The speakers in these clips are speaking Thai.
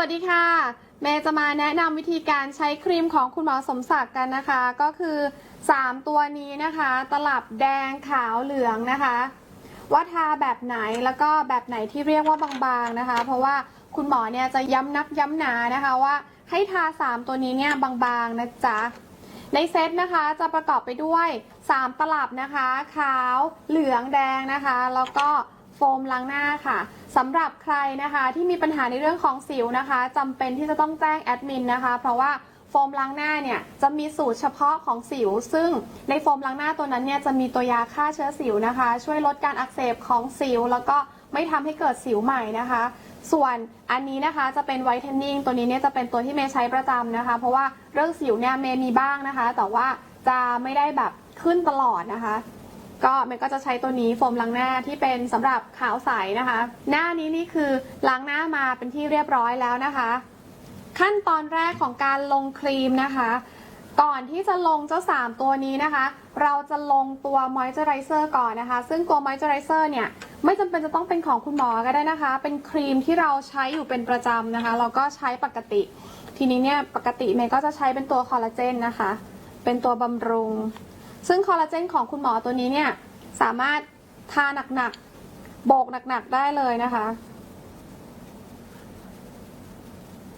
วัสดีค่ะ เมย์จะมาแนะนำวิธีการใช้ครีมของคุณหมอสมศักดิ์กันนะคะ ก็คือ 3 ตัวนี้นะคะ ตลับแดงขาวเหลืองนะคะว่าทาแบบไหนแล้วก็แบบไหนที่เรียกว่าบางๆนะคะ เพราะว่าคุณหมอเนี่ยจะย้ำนักย้ำหนานะคะว่าให้ทา 3 ตัวนี้เนี่ยบางๆนะจ๊ะในเซตนะคะจะประกอบไปด้วย 3 ตลับนะคะ ขาวเหลืองแดงนะคะ แล้วก็ โฟมล้างหน้าค่ะสำหรับใครนะคะที่มีปัญหาในเรื่องของสิวนะคะจำเป็นที่จะต้องแจ้งแอดมินนะคะ เพราะว่าโฟมล้างหน้าเนี่ยจะมีสูตรเฉพาะของสิว ซึ่งในโฟมล้างหน้าตัวนั้นเนี่ยจะมีตัวยาฆ่าเชื้อสิวนะคะ ช่วยลดการอักเสบของสิว แล้วก็ไม่ทำให้เกิดสิวใหม่นะคะ ส่วนอันนี้นะคะจะเป็นไวท์เทนนิ่งตัวนี้เนี่ยจะเป็นตัวที่เมย์ใช้ประจำนะคะ เพราะว่าเรื่องสิวเนี่ยเมย์มีบ้างนะคะ แต่ว่าจะไม่ได้แบบขึ้นตลอดนะคะ ก็เมย์ก็จะใช้ตัวนี้โฟมล้างหน้าที่เป็นสำหรับขาวใสนะคะ หน้านี้นี่คือล้างหน้ามาเป็นที่เรียบร้อยแล้วนะคะ ขั้นตอนแรกของการลงครีมนะคะ ก่อนที่จะลงเจ้า 3 ตัวนี้นะคะ เราจะลงตัวมอยเจอไรเซอร์ก่อนนะคะ ซึ่งตัวมอยเจอไรเซอร์เนี่ยไม่จำเป็นจะต้องเป็นของคุณหมอก็ได้นะคะ เป็นครีมที่เราใช้อยู่เป็นประจำนะคะ เราก็ใช้ปกติ ทีนี้เนี่ยปกติเมย์ก็จะใช้เป็นตัวคอลลาเจนนะคะ เป็นตัวบำรุง ซึ่งคอลลาเจนของคุณหมอตัวนี้เนี่ยสามารถทาหนักๆโบกหนักๆได้เลยนะคะ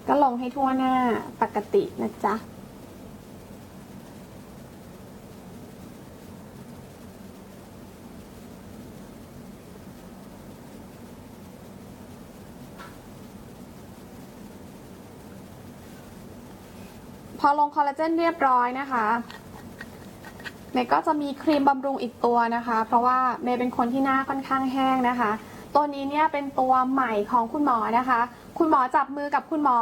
ก็ลงให้ทั่วหน้าปกตินะจ๊ะพอลงคอลลาเจนเรียบร้อยนะคะ มย์ก็จะมีครีมบำรุงอีกตัวนะคะ เพราะว่าเมย์เป็นคนที่หน้าค่อนข้างแห้งนะคะ ตัวนี้เนี่ยเป็นตัวใหม่ของคุณหมอนะคะ คุณหมอจับมือกับคุณหมอ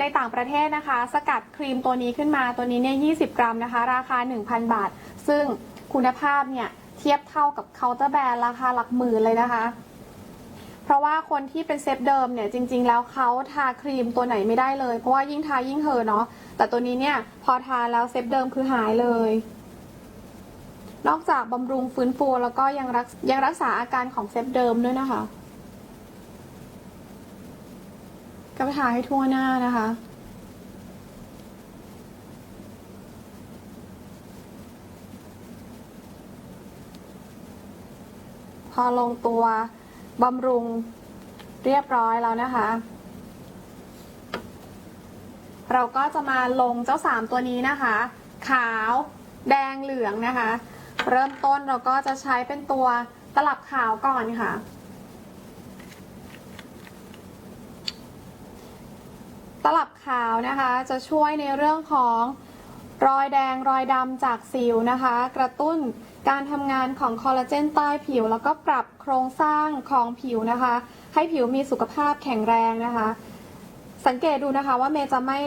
ในต่างประเทศนะคะ สกัดครีมตัวนี้ขึ้นมาตัวนี้เนี่ย 20 กรัมนะคะ ราคา 1,000 บาท ซึ่งคุณภาพเนี่ย เทียบเท่ากับเคาน์เตอร์แบรนด์ราคาหลักหมื่นเลยนะคะ เพราะว่าคนที่เป็นเซฟเดิมเนี่ย จริง ๆ แล้วเขาทาครีมตัวไหนไม่ได้เลย เพราะว่ายิ่งทายิ่งเห่อเนาะแต่ตัวนี้เนี่ยพอทาแล้วเซฟเดิมคือหายเลย นอกจากบำรุงฟื้นฟูแล้วก็ยังรักยังรักษาอาการของเซฟเดิมด้วยนะคะก็ไปทาให้ทั่วหน้านะคะ พอลงตัวบำรุงเรียบร้อยแล้วนะคะ เราก็จะมาลงเจ้าสามตัวนี้นะคะ ขาวแดงเหลืองนะคะ เริ่มต้นเราก็จะใช้เป็นตัวตลับขาวก่อนค่ะ ตลับขาวนะคะจะช่วยในเรื่องของรอยแดงรอยดำจากสิวนะคะ กระตุ้นการทำงานของคอลลาเจนใต้ผิว แล้วก็ปรับโครงสร้างของผิวนะคะ ให้ผิวมีสุขภาพแข็งแรงนะคะ สังเกตดูนะคะว่าเมย์จะไม่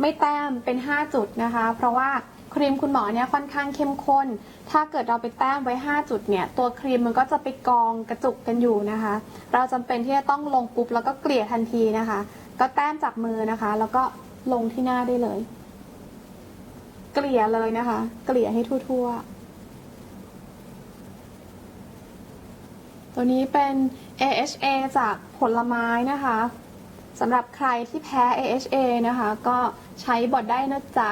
ไม่แต้มเป็น 5 จุดนะคะ เพราะว่า ครีมคุณหมอเนี่ยค่อนข้างเข้มข้น ถ้าเกิดเราไปแต้มไว้ 5 จุดเนี่ย ตัวครีมมันก็จะไปกองกระจุกกันอยู่นะคะ เราจำเป็นที่จะต้องลงปุ๊บแล้วก็เกลี่ยทันทีนะคะ ก็แต้มจากมือนะคะ แล้วก็ลงที่หน้าได้เลย เกลี่ยเลยนะคะ เกลี่ยให้ทั่วๆตัวนี้เป็น AHA จากผลไม้นะคะสำหรับใครที่แพ้ AHA นะคะ ก็ใช้บอดได้นะจ๊ะ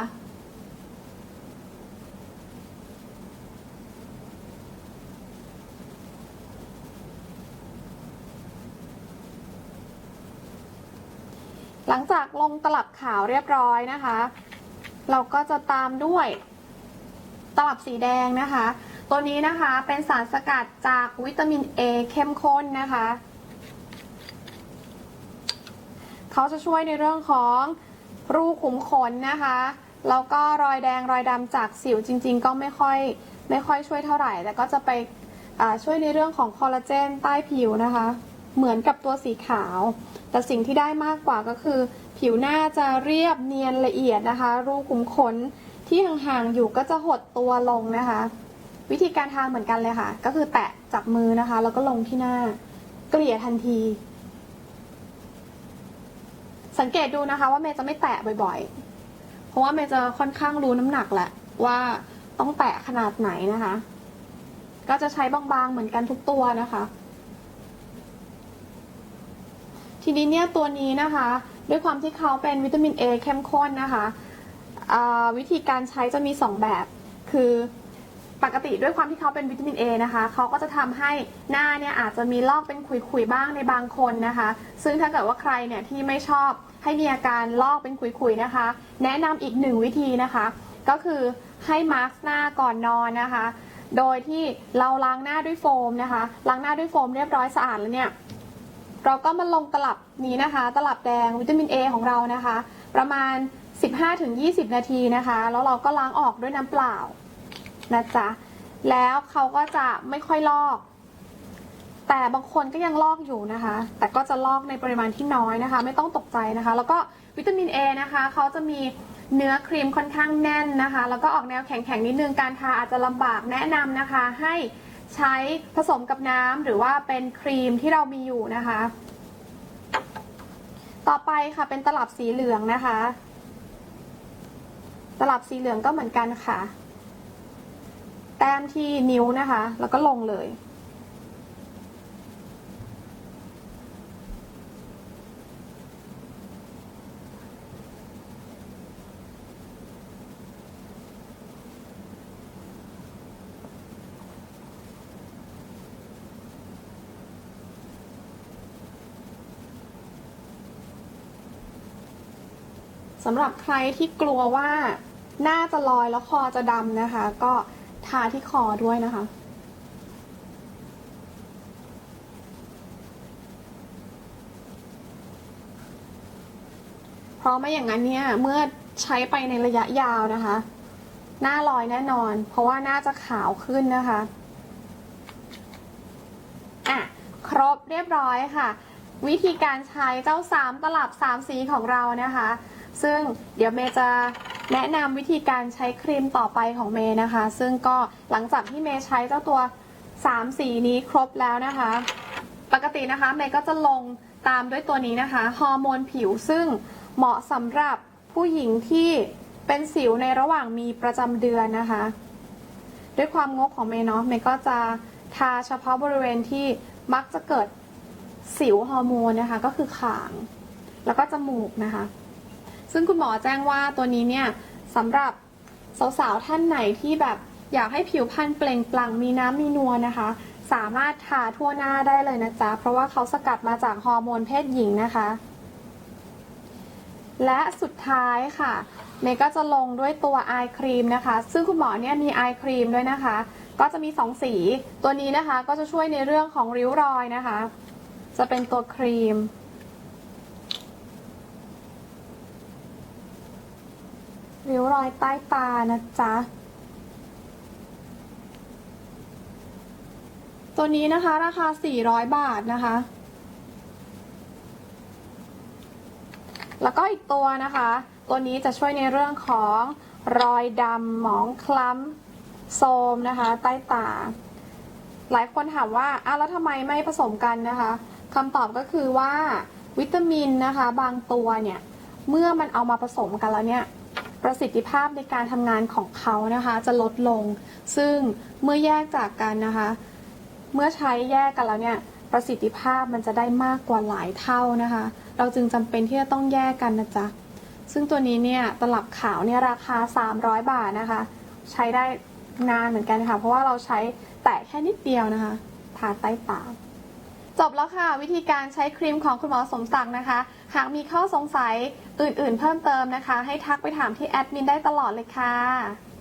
หลังจากลงตลับขาวเรียบร้อยนะคะ เราก็จะตามด้วยตลับสีแดงนะคะ ตัวนี้นะคะเป็นสารสกัดจากวิตามิน A เข้มข้นนะคะเขาจะช่วยในเรื่องของรูขุมขนนะคะแล้วก็รอยแดงรอยดำจากสิวจริง ๆ ก็ไม่ค่อยไม่ค่อยช่วยเท่าไหร่ แต่ก็จะไปช่วยในเรื่องของคอลลาเจนใต้ผิวนะคะ เหมือนกับตัวสีขาว แต่สิ่งที่ได้มากกว่าก็คือ ผิวหน้าจะเรียบเนียนละเอียดนะคะ รูขุมขนที่ห่างๆอยู่ก็จะหดตัวลงนะคะ วิธีการทาเหมือนกันเลยค่ะ ก็คือแตะจับมือนะคะ แล้วก็ลงที่หน้า เกลี่ยทันที สังเกตดูนะคะ ว่าเมย์จะไม่แตะบ่อยๆ เพราะว่าเมย์จะค่อนข้างรู้น้ำหนักแหละว่าต้องแตะขนาดไหนนะคะ ก็จะใช้บางๆเหมือนกันทุกตัวนะคะ ทีนี้เนี่ยตัวนี้นะคะ ด้วยความที่เขาเป็นวิตามิน A เข้มข้นนะคะวิธีการใช้จะมี 2 แบบ คือปกติด้วยความที่เขาเป็นวิตามิน A นะคะเขาก็จะทำให้หน้าเนี่ยอาจจะมีลอกเป็นขุยๆบ้างในบางคนนะคะ ซึ่งถ้าเกิดว่าใครเนี่ยที่ไม่ชอบให้มีอาการลอกเป็นขุยๆนะคะ แนะนำอีกหนึ่งวิธีนะคะ ก็คือให้มาร์กหน้าก่อนนอนนะคะ โดยที่เราล้างหน้าด้วยโฟมนะคะ ล้างหน้าด้วยโฟมเรียบร้อยสะอาดแล้วเนี่ย เราก็มาลงตลับนี้นะคะ ตลับแดงวิตามิน A ของเรานะคะ ประมาณ 15-20 นาทีนะคะ แล้วเราก็ล้างออกด้วยน้ำเปล่านะจ๊ะแล้วเขาก็จะไม่ค่อยลอก แต่บางคนก็ยังลอกอยู่นะคะ แต่ก็จะลอกในปริมาณที่น้อยนะคะ ไม่ต้องตกใจนะคะ แล้วก็วิตามิน A นะคะเขาจะมีเนื้อครีมค่อนข้างแน่นนะคะ แล้วก็ออกแนวแข็งๆนิดนึงการทาอาจจะลำบากแนะนำนะคะ ให้ ใช้ผสมกับน้ำหรือว่าเป็นครีมที่เรามีอยู่นะคะ ต่อไปค่ะเป็นตลับสีเหลืองนะคะ ตลับสีเหลืองก็เหมือนกันค่ะ แต้มที่นิ้วนะคะ แล้วก็ลงเลย สำหรับใครที่กลัวว่าหน้าจะลอยแล้วคอจะดำนะคะ ก็ทาที่คอด้วยนะคะ เพราะไม่อย่างนั้นเนี่ยเมื่อใช้ไปในระยะยาวนะคะ หน้าลอยแน่นอน เพราะว่าหน้าจะขาวขึ้นนะคะอะครบเรียบร้อยค่ะ วิธีการใช้เจ้าสามตลับสามสีของเรานะคะ ซึ่งเดี๋ยวเมย์จะแนะนำวิธีการใช้ครีมต่อไปของเมย์นะคะ ซึ่งก็หลังจากที่เมย์ใช้เจ้าตัวสามสีนี้ครบแล้วนะคะ ปกตินะคะเมย์ก็จะลงตามด้วยตัวนี้นะคะฮอร์โมนผิวซึ่งเหมาะสำหรับผู้หญิงที่เป็นสิวในระหว่างมีประจำเดือนนะคะ ด้วยความงกของเมย์เนาะเมย์ก็จะทาเฉพาะบริเวณที่มักจะเกิดสิวฮอร์โมนนะคะ ก็คือขาง แล้วก็จมูกนะคะ ซึ่งคุณหมอแจ้งว่าตัวนี้เนี่ยสำหรับสาวๆท่านไหนที่แบบอยากให้ผิวพรรณเปล่งปลั่งมีน้ำมีนวลนะคะ สามารถทาทั่วหน้าได้เลยนะจ๊ะ เพราะว่าเขาสกัดมาจากฮอร์โมนเพศหญิงนะคะ และสุดท้ายค่ะเมย์ก็จะลงด้วยตัวอายครีมนะคะ ซึ่งคุณหมอเนี่ยมีอายครีมด้วยนะคะ ก็จะมีสองสี ตัวนี้นะคะก็จะช่วยในเรื่องของริ้วรอยนะคะ จะเป็นตัวครีม ริ้วรอยใต้ตานะจ๊ะ ตัวนี้นะคะราคา 400 บาทนะคะ แล้วก็อีกตัวนะคะ ตัวนี้จะช่วยในเรื่องของรอยดำหมองคล้ำโทมนะคะ ใต้ตา หลายคนถามว่าอ้าวแล้วทำไมไม่ผสมกันนะคะคำตอบก็คือว่าวิตามินนะคะ บางตัวเนี่ย เมื่อมันเอามาผสมกันแล้วเนี่ย ประสิทธิภาพในการทำงานของเขานะคะจะลดลง ซึ่งเมื่อแยกจากกันนะคะ เมื่อใช้แยกกันแล้วเนี่ยประสิทธิภาพมันจะได้มากกว่าหลายเท่านะคะ เราจึงจำเป็นที่จะต้องแยกกันนะจ๊ะซึ่งตัวนี้เนี่ยตลับขาวเนี่ยราคา 300 บาทนะคะ ใช้ได้นานเหมือนกันค่ะ เพราะว่าเราใช้แตะแค่นิดเดียวนะคะ ทาใต้ตา จบแล้วค่ะ วิธีการใช้ครีมของคุณหมอสมศักดิ์นะคะ หากมีข้อสงสัยอื่นๆ เพิ่มเติมนะคะ ให้ทักไปถามที่แอดมินได้ตลอดเลยค่ะ